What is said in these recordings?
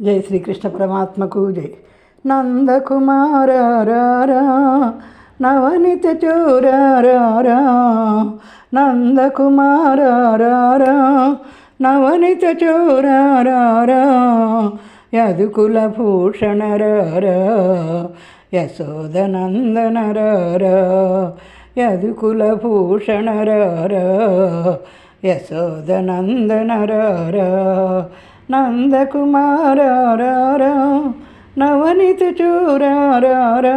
జై శ్రీకృష్ణ పరమాత్మకు జై. నందకుమారారా నవనిత చోరారా నందకుమారారా నవనిత చోరారా యదుకుల భూషణరారా యశోదనందనరారా యదుకుల భూషణరారా యశోదనందనరారా నందకుమారారా నవనిత చూరారా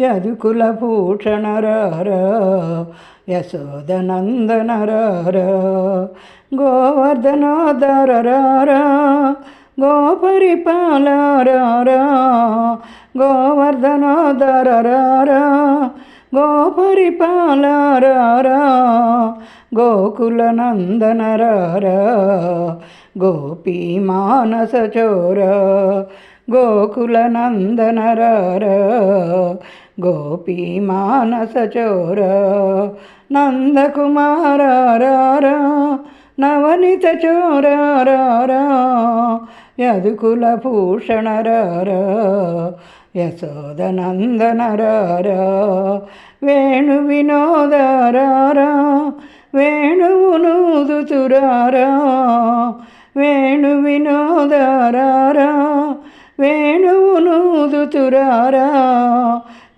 యదుకుల భూషణరారా యశోదనందనరారా గోవర్ధనోదరారా గోపరిపాలారా గోవర్ధనోదరారా రారా గోపరిపాల గోకుల నందన గోపీ మానస చోర గోకుల నందన గోపీ మానస చోర నందకుమారారా నవనిత చోరారా యదుకుల భూషణరారా యశోదనందనరారా వేణు వినోదారారా వేణువునూదుతురారా వేణు వినోదారారా వేణువునూదుతురారా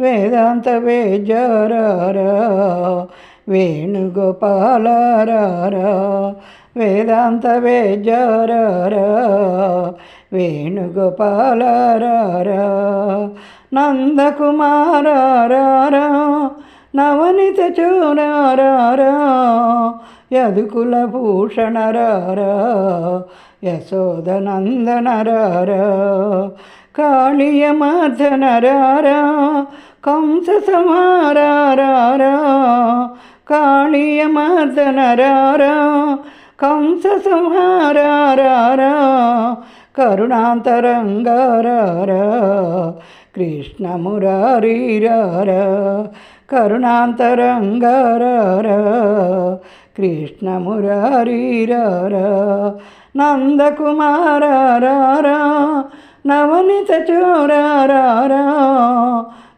వేదాంత వేజారారా వేణుగోపాలారారా వేదాంత వేజారారా వేణుగోపాలారారా రారా నవనిత చోరారా యదుకుల భూషణరారా యశోదనందనరారా కాళీయమర్ధనరారా కంస సంహారారా కాళీయమర్ధనరారా కంస సంహారారా కరుణాంతరంగారా కృష్ణ మురారీరారా కరుణాంతరంగారారా కృష్ణ మురారీరారా నందకుమారారా నవనిత చోరారా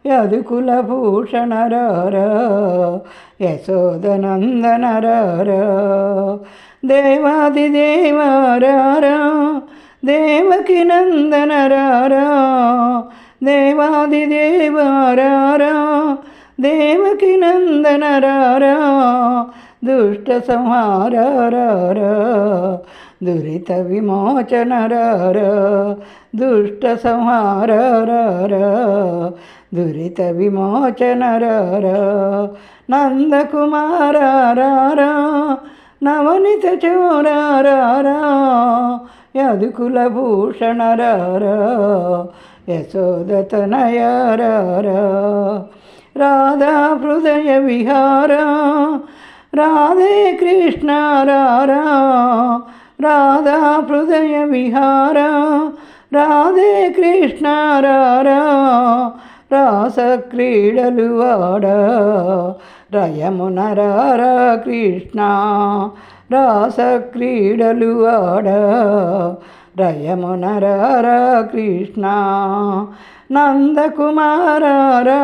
యదుకుల భూషణ రారా దేవాది దేవారారా దేవకి నందన రారా దేవాది దేవారారా దేవకి నందన రారా దుష్ట సంహారారా దురిత విమోచన రారా దుష్ట సంహారారా దురిత విమోచన రారా నందకుమారారా నవనిత చోరారా యదుకుల భూషణ రారా యశోదతనయారారా రాధా హృదయ విహారా రాధే కృష్ణ రాధా హృదయ విహారా రాధే కృష్ణ రాస క్రీడలు వాడా రయమున రారా కృష్ణ రాస క్రీడలు ఆడ. రయమున కృష్ణ నందకుమారారా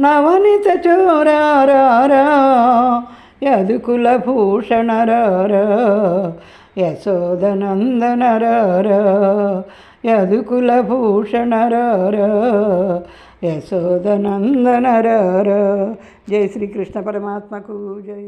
నవనిత చోరారా యదుకుల భూషణ రారా యశోదనందన యదుకుల భూషణ రారా జై శ్రీకృష్ణ పరమాత్మకు జై.